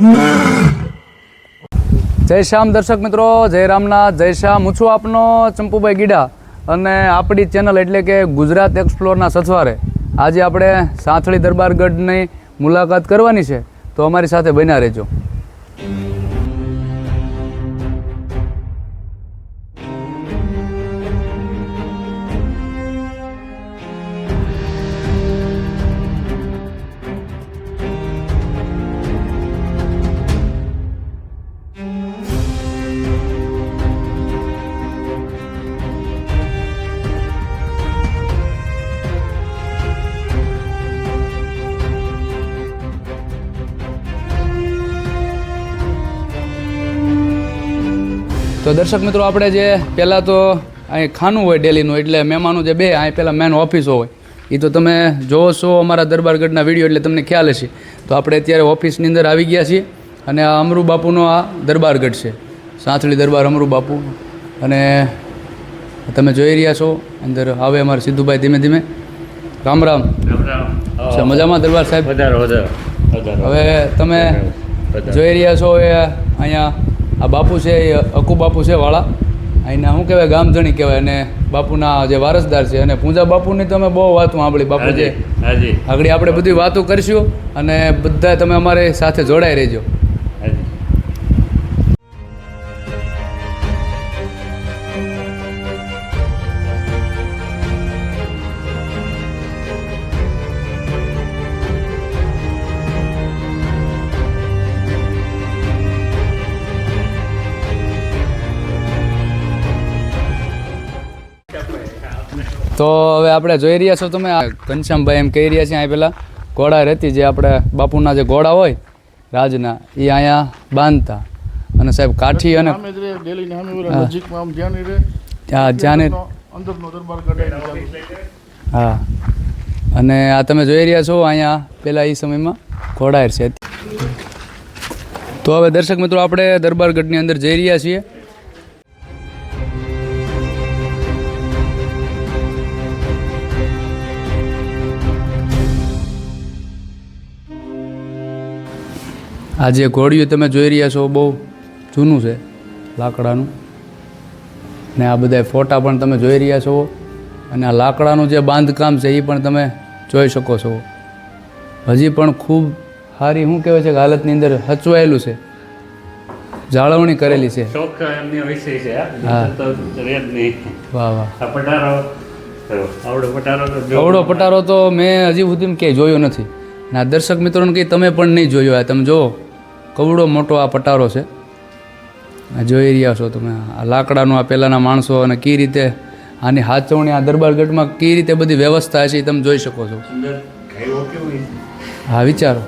જય શ્યામ દર્શક મિત્રો, જય રામનાથ જય શ્યામ. હું છું આપનો ચંપુભાઈ ગીડા અને આપણી ચેનલ એટલે કે ગુજરાત એક્સપ્લોરના સથવારે આજે આપણે સાંથળી દરબારગઢની મુલાકાત કરવાની છે, તો અમારી સાથે બન્યા રહેજો. તો દર્શક મિત્રો આપણે જે પહેલાં તો અહીં ખાનું હોય ડેલીનું એટલે મહેમાનો જે બે અહીં પહેલાં મેન ઓફિસો હોય. એ તો તમે જોવો છો અમારા દરબારગઢના વીડિયો એટલે તમને ખ્યાલ હશે. તો આપણે અત્યારે ઓફિસની અંદર આવી ગયા છીએ અને આ અમરુ બાપુનો આ દરબારગઢ છે. સાંથળી દરબાર અમરુ બાપુ. અને તમે જોઈ રહ્યા છો અંદર આવે અમારા સિદ્ધુભાઈ ધીમે ધીમે. રામ રામ. અચ્છા, મજામાં દરબાર સાહેબ? હવે તમે જોઈ રહ્યા છો એ અહીંયા આ બાપુ છે એ અકુ બાપુ છે વાળા. અહીંના શું કહેવાય ગામધણી કહેવાય અને બાપુના જે વારસદાર છે અને પૂજા બાપુની તમે બહુ વાતો સાંભળી. બાપુ જે આગળ આપણે બધી વાતો કરીશું અને બધા તમે અમારી સાથે જોડાઈ રહેજો. તો હવે આપણે જોઈ રહ્યા છો તમે ઘનશ્યામભાઈ એમ કહી રહ્યા છે અહીં પહેલાં ઘોડા રહેતી જે આપણે બાપુના જે ઘોડા હોય રાજના એ અહીંયા બાંધતા. અને સાહેબ કાઠી અને જ્યાં. હા. અને આ તમે જોઈ રહ્યા છો અહીંયા પહેલાં એ સમયમાં ઘોડાયર છે. તો હવે દર્શક મિત્રો આપણે દરબારગઢની અંદર જઈ રહ્યા છીએ. આ જે ઘોડિયું તમે જોઈ રહ્યા છો બહુ જૂનું છે લાકડાનું. ને આ બધા ફોટા પણ તમે જોઈ રહ્યા છો અને આ લાકડાનું જે બાંધકામ છે એ પણ તમે જોઈ શકો છો. હજી પણ ખૂબ સારી શું કહેવાય છે કે હાલતની અંદર હચવાયેલું છે. જાળવણી કરેલી છે. તો પટારો તો મેં હજી સુધી ક્યાંય જોયો નથી. ના દર્શક મિત્રોને કંઈ તમે પણ નહીં જોયો આ તમે જુઓ કવડો મોટો આ પટારો છે. આ જોઈ રહ્યા છો તમે આ લાકડાનું આ પહેલાંના માણસો અને કઈ રીતે આની હાચવણી આ દરબારગઢમાં કઈ રીતે બધી વ્યવસ્થા છે એ તમે જોઈ શકો છો? હા વિચારો.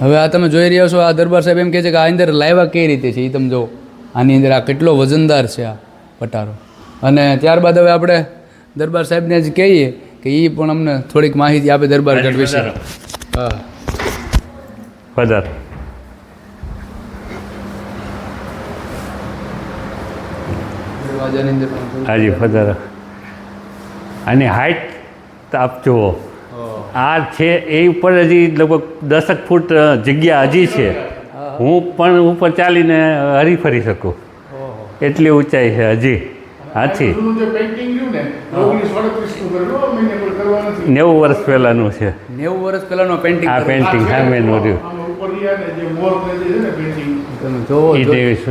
હવે આ તમે જોઈ રહ્યા છો આ દરબાર સાહેબ એમ કહે છે કે આ અંદર લાવ્યા કઈ રીતે છે એ તમે જુઓ. આની અંદર આ કેટલો વજનદાર છે આ પટારો. અને ત્યારબાદ હવે આપણે દરબાર સાહેબને જ કહીએ કે એ પણ અમને થોડીક માહિતી આપે દરબારગઢ વિશે. હા. વધારો દરવાજાની અંદર પણ થોડું- હાજી વધારો. આની હાઈટ આપ જુઓ. આ છે એ ઉપર હજી લગભગ દસક ફૂટ જગ્યા હજી છે. હું. પણ ઉપર ચાલીને હરીફરી શકું. એટલી ઊંચાઈ છે હજી. હાથી. નેવું વર્ષ પહેલાંનું છે. નેવું વર્ષ પહેલાંનું પેન્ટિંગ આ પેન્ટિંગ હા મેં નોર્યું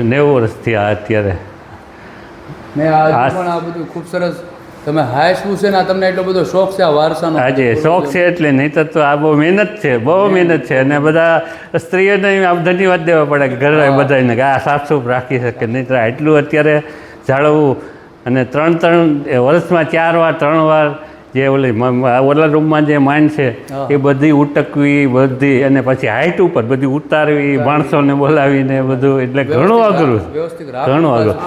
નેવું વર્ષથી આ અત્યારે. ને આ આ- પણ આ બધું ખૂબ સરસ. તમે હાઈસવું છે ને તમને એટલો બધો શોખ છે આ વારસાનો? આજે શોખ છે એટલે નહીં તો આ બહુ મહેનત છે બહુ મહેનત છે. અને બધા સ્ત્રીઓને આમ ધન્યવાદ દેવા પડે કે ઘરે બધાને કે આ સાફ સુફ રાખી શકે નહીં તો એટલું અત્યારે જાળવવું. અને ત્રણ ત્રણ વર્ષમાં ચાર વાર ત્રણ વાર જે ઓલી ઓલા રૂમમાં જે માંડ છે એ બધી ઉટકવી બધી અને પછી હાઇટ ઉપર બધી ઉતારવી માણસોને બોલાવીને બધું એટલે ઘણું અઘરું ઘણું અઘરું.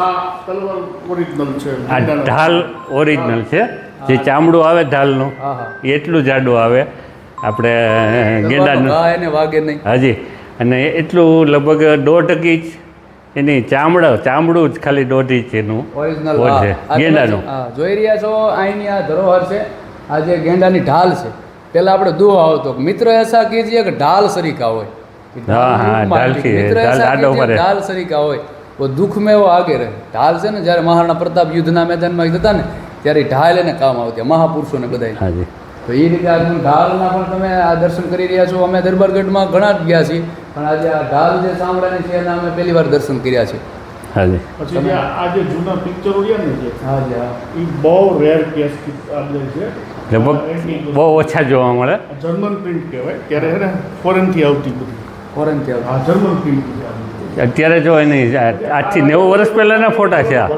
આ ઢાલ ઓરિજિનલ છે જે ચામડું આવે ઢાલનું એટલું જાડું આવે. આપણે ગેંડાનું ઘા એને વાગે નહીં. હાજી. અને એટલું લગભગ દોઢ ઇંચ એની ચામડા ચામડું જ ખાલી દોઢી છે એનું ઓરિજિનલ છે ગેંડાનું. જોઈ રહ્યા છો અહીંની આ ધરોહર છે આ જે ગેંડાની ઢાલ છે પેલા આપણે દુહા આવતો મિત્ર એસા કીજીએ કે ઢાલ સરીકા હોય. ઢાલ ઢાલ સરીકા હોય તો દુઃખ મેં એવો આગે રહે. ઢાલ છે ને જ્યારે મહારાણા પ્રતાપ યુદ્ધના મેદાનમાં જતા ને ત્યારે ઢાલ એને કામ આવતી મહાપુરુષોને બધા તો એ રીતે આજનું ઢાલના પણ તમે આ દર્શન કરી રહ્યા છો. અમે દરબારગઢમાં ઘણા જ ગયા છીએ. પણ આજે આ ઢાલ જે સાંભળાની છે એના અમે પહેલી વાર દર્શન કર્યા છે. હાજી. પછી આ જે જૂના પિક્ચરો રહ્યા ને જે હા હા. એ બહુ રેર કેસ આપણે છે. લગભગ બહુ ઓછા જોવા મળે. જર્મન પ્રિન્ટ કહેવાય. ત્યારે હે ફોરેનથી આવતી બધી. ફોરેનથી આવે આ જર્મન પ્રિન્ટ છે આ બધી. અત્યારે જો નહીં આજથી નેવું વર્ષ પહેલાંના ફોટા છે આ.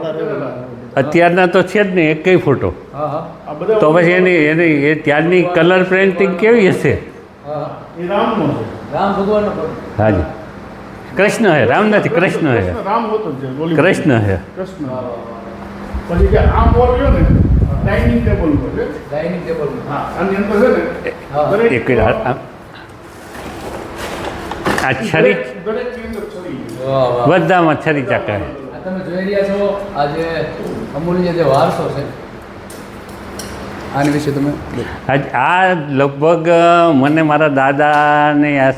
અત્યારના તો છે જ નહીં એકેય ફોટો. તો પછી એની એની એ ત્યારની કલર પ્રિન્ટિંગ કેવી હશે. એ રામનો છે. રામ ભગવાન હાજી. કૃષ્ણ હે રામ નથી કૃષ્ણ હે. રામ હોતો છે કૃષ્ણ હે. કૃષ્ણ. પછી જે આમ બોલ ને ડાઇનિંગ ટેબલ પર છે ડાઇનિંગ ટેબલ હા આની અંદર છે ને એક આ છરી? બધામાં છરી ચાકા તમે જોઈ રહ્યા છો આજે અમૂલ્ય જે વારસો છે આની વિશે તમે આ લગભગ મને મારા દાદાને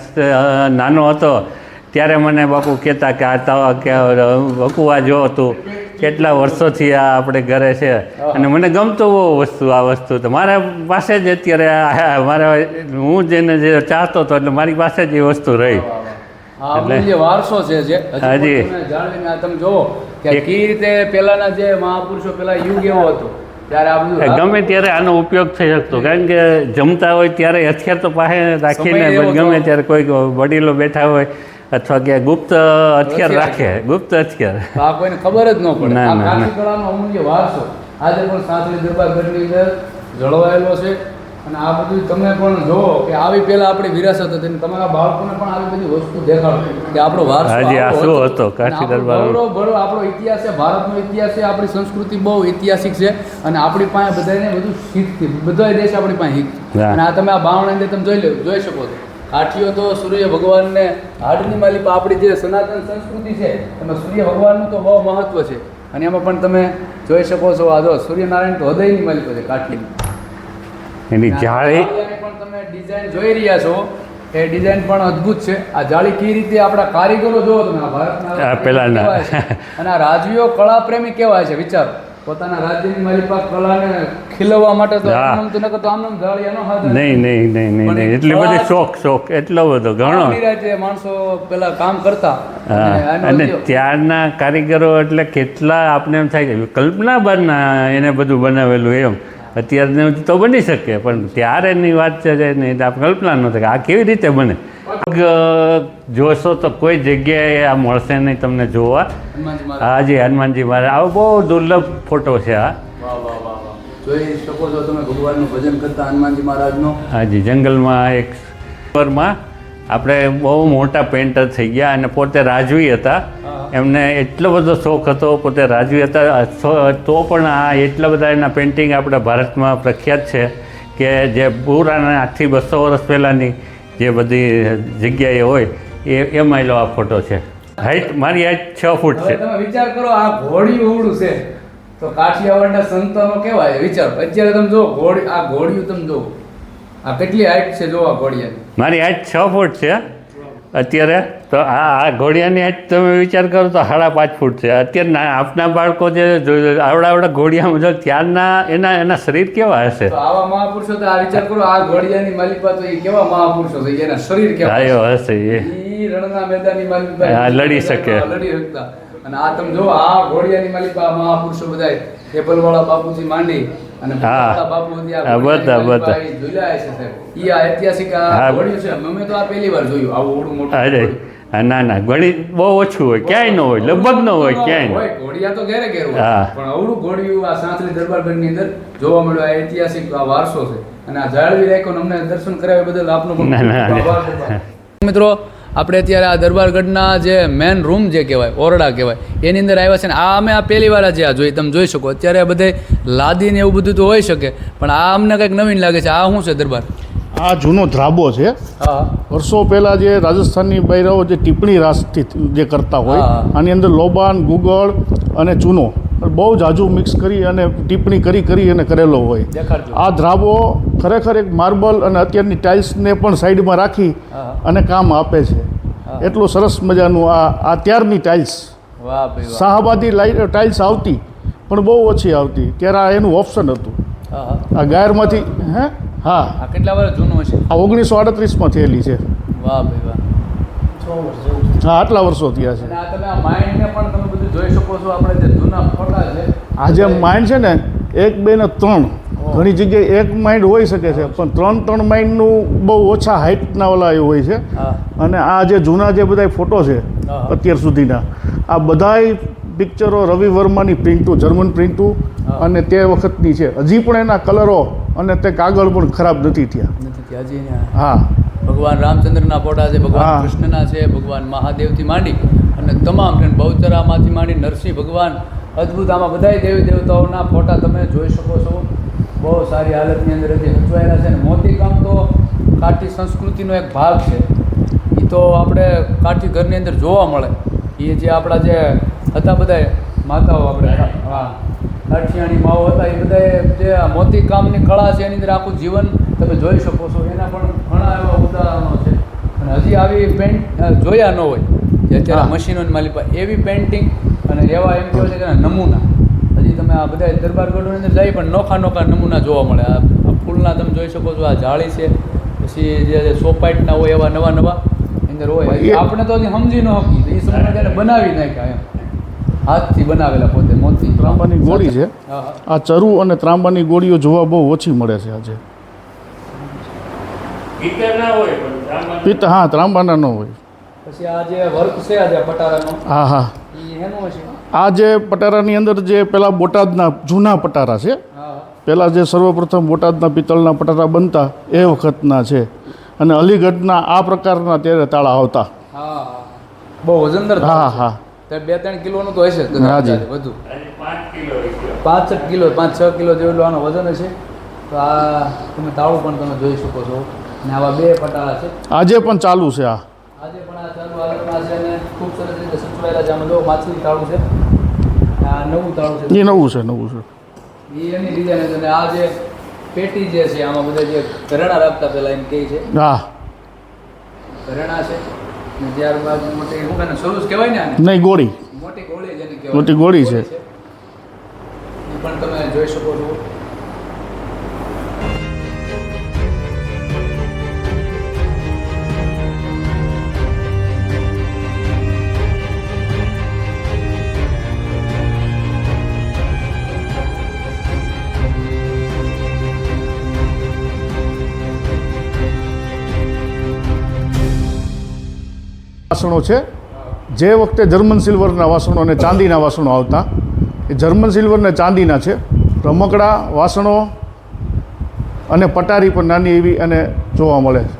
નાનો હતો. ત્યારે મને બાપુ કહેતા કે આ કે આ જો હતું કેટલા વર્ષોથી આ આપણે ઘરે છે. અને મને ગમતું બહુ વસ્તુ આ વસ્તુ તો. મારા પાસે જ અત્યારે આ- મારા હું જેને જે ચાહતો હતો એટલે મારી પાસે જ એ વસ્તુ રહી. એટલે જે વારસો છે જે હજી. તમે જોવો કે કઈ રીતે પહેલાના જે મહાપુરુષો પેલા યુગ એવો હતો. ગમે ત્યારે આનો ઉપયોગ થઈ શકતો કારણ કે જમતા હોય ત્યારે હથિયાર તો પાસે રાખીને ગમે ત્યારે કોઈ વડીલો બેઠા હોય અથવા કે ગુપ્ત હથિયાર રાખે ગુપ્ત હથિયાર. આ કોઈને ખબર જ ન પડે. ના, ના, ના. કળાનો અમૂલ્ય વારસો. આજે પણ સાંતલી દરબાર ગઢની અંદર જળવાયેલો છે. અને આ બધું તમે પણ જો કે આવી પહેલા આપણી વિરાસત હતી તમારા બાળકોને પણ આવી બધી વસ્તુ દેખાડો કે આપણો વારસો હાજી, આ શું હતો. કાઠી દરબાર અને આપણો ઇતિહાસ છે ભારતનો ઇતિહાસ છે આપણી સંસ્કૃતિ બહુ ઐતિહાસિક છે અને આપણી પાસે બધાને બધું શીખતી બધા દેશ આપણી પાસે શીખતી અને આ તમે આ બાવણ અંદર તમે જોઈ લો જોઈ શકો છો. કાઠીઓ તો સૂર્ય ભગવાનને હાડની માલિકા આપણી જે સનાતન સંસ્કૃતિ છે એમાં સૂર્ય ભગવાનનું તો બહુ મહત્વ છે. અને એમાં પણ તમે જોઈ શકો છો આ જો સૂર્યનારાયણ તો હૃદયની માલિકો છે કાઠીની. એની જાળી પણ તમે ડિઝાઇન જોઈ રહ્યા છો. એ ડિઝાઇન પણ અદ્ભુત છે. આ જાળી કઈ રીતે આપણા કારીગરો જોવો તમે? આ ભારતના પહેલાના. અને આ રાજવીઓ કળા પ્રેમી કેવાય છે? વિચારો. પોતાના રાજ્યની માલિકા કલાને ખીલવવા માટે તો આમ તો નકર તો આમ જાળિયાનો હાથ નહીં નહીં નહીં નહીં એટલી બધી શોખ શોખ એટલો બધો ઘણો. માણસો પેલા કામ કરતા. અને. ત્યારના કારીગરો એટલે કેટલા આપને એમ થાય છે કલ્પના બરના એને બધું બનાવેલું એમ. અત્યારનું તો બની શકે પણ ત્યારેની વાત છે ને આપણે કલ્પના ન થાય આ કેવી રીતે બને. જોશો તો કોઈ જગ્યાએ આ મળશે નહીં તમને જોવા. હાજી હનુમાનજી મહારાજ આવો બહુ દુર્લભ ફોટો છે આ વાહ વાહ વાહ વાહ. જોઈ શકો છો તમે ભગવાનનું ભજન કરતા હનુમાનજી મહારાજનો? હાજી જંગલમાં એક આપણે બહુ મોટા પેન્ટર થઈ ગયા અને પોતે રાજવી હતા. એમને એટલો બધો શોખ હતો પોતે રાજવી હતા. તો પણ આ એટલા બધા એના પેઇન્ટિંગ આપણા ભારતમાં પ્રખ્યાત છે કે જે પૂરાના આજથી બસો વર્ષ પહેલાંની જે બધી જગ્યાએ હોય એ એમાં એલો આ ફોટો છે. હાઈટ મારી હાઈટ છ ફૂટ છે. તમે વિચાર કરો આ ઘોડિયું ઉવડું છે. તો કાઠિયાવાડના સંતોનો કેવાય? વિચાર. અત્યારે તમે જો ઘોડી આ ઘોડિયું તમે જો આ કેટલી હાઈટ છે જો આ ઘોડિયા મારી હાઈટ છ ફૂટ છે. અત્યારે તો આ આ ઘોડિયાની આજ તમે વિચાર કરો તો સાડા પાંચ ફૂટ છે. અત્યારે આપના બાળકો જે આવડા આવડા ઘોડિયામાં મુજબ ત્યારના એના એના શરીર કેવા હશે? આવા મહાપુરુષો તો આ વિચાર કરો આ ઘોડિયાની માલિકા તો એ કેવા મહાપુરુષો છે એના શરીર કેવા હશે? એ. રણના મેદાનની માલિકા હા, લડી શકે. લડી શકતા. અને આ તમે જો આ ઘોડિયાની માલિકા આ મહાપુરુષો બધા એપલવાળા બાપુજી માંડી હા. બધા બધા, અરે ના ના ઘણી બહુ ઓછું હોય ક્યાંય ન હોય લગભગ ન હોય ક્યાંય હોય, ઘોડિયા તો ઘેરે ઘેર હા. પણ અવળું ઘોડિયું આ સાંતલી દરબારગઢની અંદર જોવા મળ્યું આ ઐતિહાસિક આ વારસો છે. અને આ જાળવી રાખ્યો અમને દર્શન કરાવ્યા બદલ આપનો પણ. મિત્રો આપણે અત્યારે આ દરબારગઢના જે મેન રૂમ જે કહેવાય ઓરડા કહેવાય એની અંદર આવ્યા છે ને આ અમે આ પહેલી વાર જે આ જોઈ તમે જોઈ શકો. અત્યારે આ બધે લાદી ને એવું બધું તો હોઈ શકે પણ આ અમને કંઈક નવીન લાગે છે. આ શું છે દરબાર? આ જૂનો ધ્રાબો છે. હા. વર્ષો પહેલાં જે રાજસ્થાનની બૈરાઓ જે ટીપણી રાસથી જે કરતા હોય આની અંદર લોબાન ગુગળ અને ચૂનો. બહુ જાજુ મિક્સ કરી અને ટીપણી કરી કરી અને કરેલો હોય. આ ધ્રાબો ખરેખર એક માર્બલ અને અત્યારની ટાઇલ્સને પણ સાઈડમાં રાખી અને કામ આપે છે. એટલું સરસ મજાનું આ આ ત્યારની ટાઇલ્સ વાહ ભાઈ શાહબાદી લાઈટ ટાઇલ્સ આવતી પણ બહુ ઓછી આવતી. ત્યારે આ એનું ઓપ્શન હતું. આ ગાયરમાંથી હે? હા. આ કેટલા વર્ષ જૂનું છે આ ઓગણીસો આડત્રીસમાં થયેલી છે. વાહ ભાઈ વાહ. હા આટલા વર્ષો થયા છે. આ તમે આ માઇન્ડને પણ તમે બધું જોઈ શકો છો. આપણે જે જૂના છે આ જે માઇન્ડ છે ને એક બે ને ત્રણ. ઘણી જગ્યાએ એક માઇન્ડ હોઈ શકે છે પણ ત્રણ ત્રણ માઇન્ડનું બહુ ઓછા હાઇટના ઓલા એ હોય છે. અને આ જે જૂના જે બધા ફોટો છે અત્યાર સુધીના આ બધાય પિક્ચરો રવિ વર્માની પ્રિન્ટુ જર્મન પ્રિન્ટુ અને તે વખતની છે. હજી પણ એના કલરો અને તે કાગળ પણ ખરાબ નથી થયા. હા. ભગવાન રામચંદ્રના ફોટા છે ભગવાન. કૃષ્ણના છે ભગવાન મહાદેવથી માંડી અને તમામ બહુચરામાંથી માંડી નરસિંહ ભગવાન અદ્ભુત. આમાં બધાય દેવી દેવતાઓના ફોટા તમે જોઈ શકો છો. બહુ સારી હાલતની અંદર જે સચવાયેલા છે. અને મોતીકામ તો કાઠી સંસ્કૃતિનો એક ભાગ છે. એ તો આપણે કાઠી ઘરની અંદર જોવા મળે. એ જે આપણા જે હતા બધા માતાઓ આપણે. હા. કાઠિયાણી માઓ હતા એ બધા જે મોતીકામની કળા છે એની અંદર આખું જીવન તમે જોઈ શકો છો. એના પણ ઘણા એવા ઉદાહરણો છે. અને હજી આવી પેન્ટ જોયા ન હોય. જે અત્યારે. મશીનોની માલિક. એવી પેઇન્ટિંગ અને એવા એમ કહેવાય છે કે નમૂના. હજી તમે આ બધા દરબાર ગઢોની અંદર જાય પણ નોખા નોખા નમૂના જોવા મળે. આ ફૂલના તમે જોઈ શકો છો આ જાળી છે પછી જે સોપાઈટના હોય એવા નવા નવા અંદર હોય. એ- આપણે તો હજી સમજી ન હકી એ સમય ત્યારે બનાવી નાખ્યા એમ. હાથથી બનાવેલા પોતે મોતી ત્રાંબાની ગોળી છે. આ ચરુ અને ત્રાંબાની ગોળીઓ જોવા બહુ ઓછી મળે છે આજે. પિત્તર ના હોય પણ સામાન્ય પિત્ત હા ત્રાંબાના ન હોય. પછી આ જે વર્ક છે આજે પટારાનો. હા હા. આ જે પટારાની અંદર જે પેલા બોટાદના જૂના પટારા છે પહેલાં જે સર્વપ્રથમ બોટાદના પિત્તળના પટારા બનતા એ વખતના છે. અને અલીગઢના આ પ્રકારના ત્યારે તાળા આવતા. બહુ વજનદાર હા હા. બે ત્રણ કિલોનું તો હશે હાજી. વધુ પાંચ કિલો પાંચ છ કિલો જેટલું આનું વજન હશે. તો આ તમે તાળું પણ તમે જોઈ શકો છો. અને આવા બે પટાળા છે. આજે પણ ચાલુ છે આ. આજે પણ આ ચાલુ હાલતમાં છે અને ખૂબ સરસ છે. આમાં જો માછલી તાળું છે. આ નવું તાળું છે. એ નવું છે નવું છે. એ એની ડિઝાઇન અને આ જે પેટી જે છે આમાં બધા જે ઘરેણા રાખતા પેલા એમ કહે છે. હા. ઘરેણા છે. અને ત્યારબાદ મોટી શું કહે સરુસ કહેવાય ને નહીં ગોળી. મોટી ગોળી જેને કહેવાય. મોટી ગોળી છે. એ પણ તમે જોઈ શકો વાસણો છે. જે વખતે જર્મન સિલ્વરના વાસણો અને ચાંદીના વાસણો આવતા, એ જર્મન સિલ્વર ને ચાંદીના છે. રમકડા, વાસણો અને પટારી પણ નાની એવી અને જોવા મળે છે.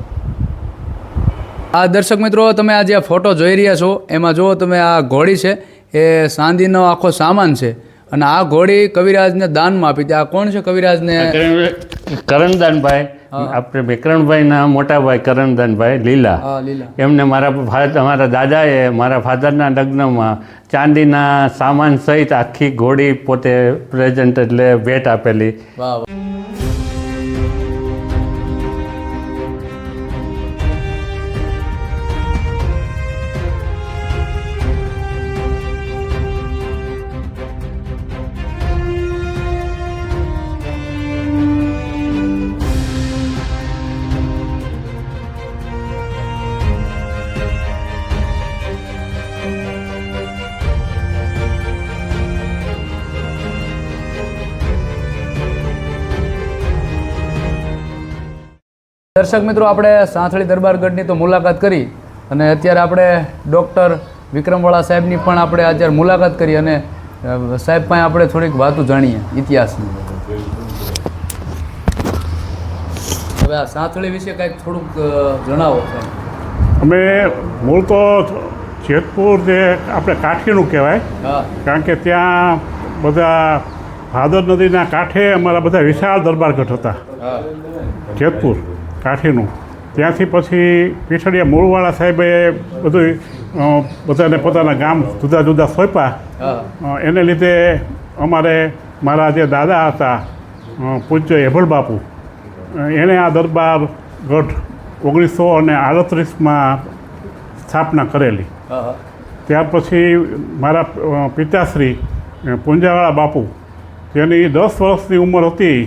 આ દર્શક મિત્રો, તમે આ જે ફોટો જોઈ રહ્યા છો. એમાં જુઓ, તમે આ ઘોડી છે. એ સાંદીનો આખો સામાન છે. અને આ ઘોડી કવિરાજને દાનમાં આપી હતી. આ કોણ છે કવિરાજને? કરણદાનભાઈ. આપણે વિક્રમભાઈના મોટા ભાઈ કરણદાનભાઈ લીલા. એમને મારા ફા- મારા દાદાએ મારા ફાધરના લગ્નમાં ચાંદીના સામાન સહિત આખી ઘોડી પોતે પ્રેઝન્ટ એટલે ભેટ આપેલી. વાહ. દર્શક મિત્રો આપણે સાંથળી દરબારગઢની તો મુલાકાત કરી અને અત્યારે આપણે ડૉક્ટર વિક્રમવાળા સાહેબની પણ આપણે અત્યારે મુલાકાત કરી અને સાહેબ પાસે આપણે થોડીક વાતો જાણીએ ઇતિહાસની. હવે આ સાંથળી વિશે કંઈક થોડુંક જણાવો અમે મૂળ તો જેતપુર જે આપણે કાઠીનું કહેવાય. કારણ કે ત્યાં બધા ભાદર નદીના કાંઠે અમારા બધા વિશાળ દરબારગઢ હતા. જેતપુર. કાઠીનું. ત્યાંથી પછી પીછડિયા મૂળવાળા સાહેબે બધું બધાને પોતાના ગામ જુદા જુદા સોંપ્યા. એને લીધે અમારે મારા જે દાદા હતા પૂજ્ય હેભળ બાપુ એણે આ દરબાર ગઢ ઓગણીસો અને આડત્રીસમાં સ્થાપના કરેલી. ત્યાર પછી મારા પિતાશ્રી પૂંજાવાળા પુંજાવાળા બાપુ જેની દસ વર્ષની ઉંમર હતી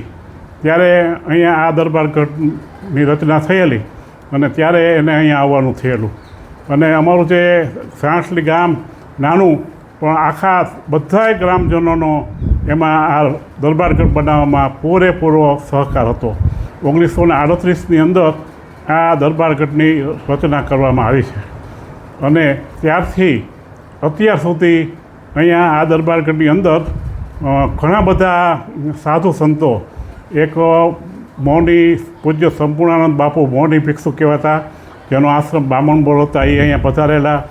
ત્યારે અહીંયા આ દરબારગઢની રચના થયેલી અને ત્યારે એને અહીંયા આવવાનું થયેલું. અને અમારું જે સાણસલી ગામ નાનું, પણ આખા બધાય ગ્રામજનોનો એમાં આ દરબારગઢ બનાવવામાં પૂરેપૂરો સહકાર હતો. ઓગણીસો ને આડત્રીસની અંદર આ દરબારગઢની રચના કરવામાં આવી છે. અને ત્યારથી અત્યાર સુધી અહીંયા આ દરબારગઢની અંદર ઘણા બધા સાધુ સંતો એક મૌની પૂજ્ય સંપૂર્ણાનંદ બાપુ મૌની ભિક્ષુ કહેવાતા, જેનો આશ્રમ બામણ બોલ હતા, એ અહીંયા પધારેલા.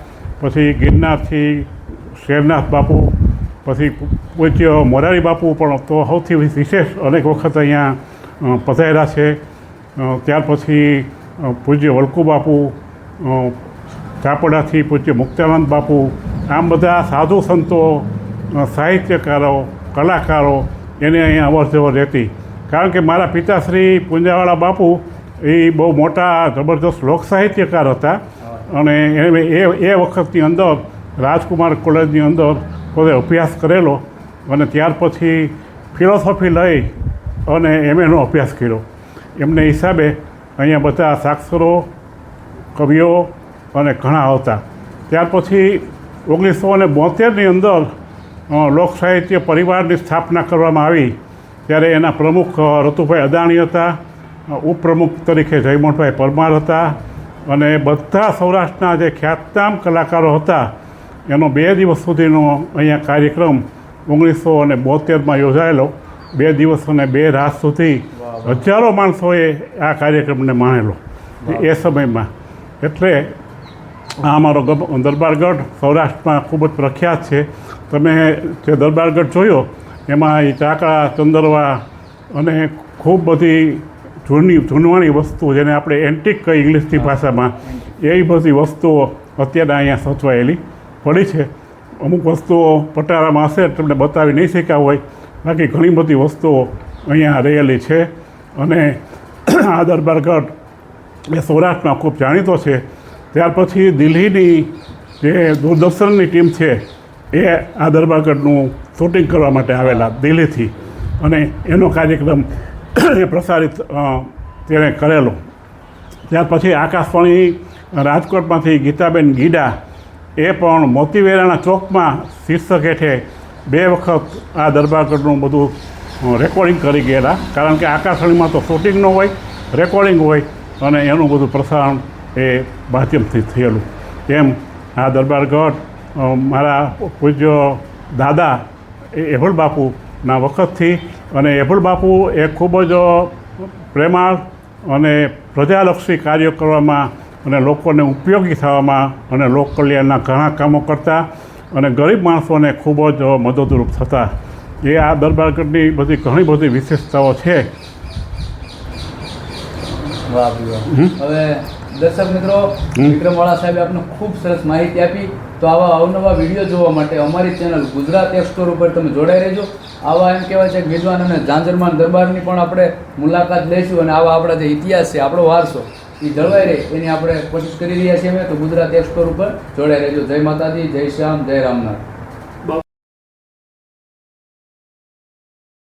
પછી ગિરનારથી શેરનાથ બાપુ, પછી પૂજ્ય મોરારી બાપુ પણ તો સૌથી વિશેષ અનેક વખત અહીંયા પધારેલા છે. ત્યાર પછી પૂજ્ય વલકુ બાપુ ચાપડાથી પૂજ્ય મુક્તાનંદ બાપુ, આમ બધા સાધુ સંતો સાહિત્યકારો, કલાકારો એને અહીંયા અવર જવર રહેતી. કારણ કે મારા પિતાશ્રી પુંજાવાળા બાપુ એ બહુ મોટા જબરદસ્ત લોક સાહિત્યકાર હતા. અને એ એ વખતની અંદર રાજકુમાર કોલેજની અંદર પોતે અભ્યાસ કરેલો અને ત્યાર પછી ફિલોસોફી લઈ અને એમએનો અભ્યાસ કર્યો. એમને હિસાબે અહીંયા બધા સાક્ષરો, કવિઓ અને ઘણા હતા ત્યાર પછી ઓગણીસો ને બોતેરની અંદર લોક સાહિત્ય પરિવારની સ્થાપના કરવામાં આવી. ત્યારે એના પ્રમુખ રતુભાઈ અદાણી હતા ઉપપ્રમુખ તરીકે જયમોહનભાઈ પરમાર હતા અને બધા સૌરાષ્ટ્રના જે ખ્યાતનામ કલાકારો હતા એનો બે દિવસ સુધીનો અહીંયા કાર્યક્રમ ઓગણીસો અને બોતેરમાં યોજાયેલો. બે દિવસ અને બે રાત સુધી હજારો માણસોએ આ કાર્યક્રમને માણેલો એ સમયમાં. એટલે આ અમારો દરબારગઢ સૌરાષ્ટ્રમાં ખૂબ જ પ્રખ્યાત છે. તમે જે દરબારગઢ જોયો એમાં એ ચાકળા ચંદરવા અને ખૂબ બધી જૂની જૂનવાણી વસ્તુ જેને આપણે એન્ટિક કહીએ ઇંગ્લિશની ભાષામાં એવી બધી વસ્તુઓ અત્યારે અહીંયા સચવાયેલી પડી છે. અમુક વસ્તુઓ પટારામાં હશે તમને બતાવી નહીં શક્યા હોય. બાકી ઘણી બધી વસ્તુઓ અહીંયા રહેલી છે. અને આ દરબારગઢ એ સૌરાષ્ટ્રમાં ખૂબ જાણીતો છે. ત્યાર પછી દિલ્હીની જે દૂરદર્શનની ટીમ છે એ આ દરબારગઢનું શૂટિંગ કરવા માટે આવેલા દિલ્હીથી. અને એનો કાર્યક્રમ એ પ્રસારિત તેણે કરેલો. ત્યાર પછી આકાશવાણી રાજકોટમાંથી ગીતાબેન ગીડા એ પણ મોતીવેરાના ચોકમાં શીર્ષક હેઠે બે વખત આ દરબારગઢનું બધું રેકોર્ડિંગ કરી ગયેલા. કારણ કે આકાશવાણીમાં તો શૂટિંગ ન હોય રેકોર્ડિંગ હોય, અને એનું બધું પ્રસારણ એ માધ્યમથી થયેલું. એમ આ દરબારગઢ મારા પૂજ્ય દાદા એ એભળ બાપુના વખતથી અને એહુલ બાપુ એ ખૂબ જ પ્રેમાળ અને પ્રજાલક્ષી કાર્યો કરવામાં અને લોકોને ઉપયોગી થવામાં અને લોક કલ્યાણના ઘણા કામો કરતા અને ગરીબ માણસોને ખૂબ જ મદદરૂપ થતા. એ આ દરબારગઢની બધી ઘણી બધી વિશેષતાઓ છે. હવે દર્શક મિત્રો વિક્રમવાળા સાહેબે આપને ખૂબ સરસ માહિતી આપી. તો આવા અવનવા વીડિયો જોવા માટે અમારી ચેનલ ગુજરાત એપ સ્ટોર ઉપર તમે જોડાઈ રહેજો. આવા એમ કહેવાય છે કે વિદ્વાન અને ઝાંઝરમાન દરબારની પણ આપણે મુલાકાત લઈશું અને આવા આપણા જે ઇતિહાસ છે આપણો વારસો એ જળવાઈ રહે એની આપણે કોશિશ કરી રહ્યા છીએ અમે. તો ગુજરાત એપ સ્ટોર ઉપર જોડાઈ રહેજો. જય માતાજી જય શ્યામ જય રામનાથ.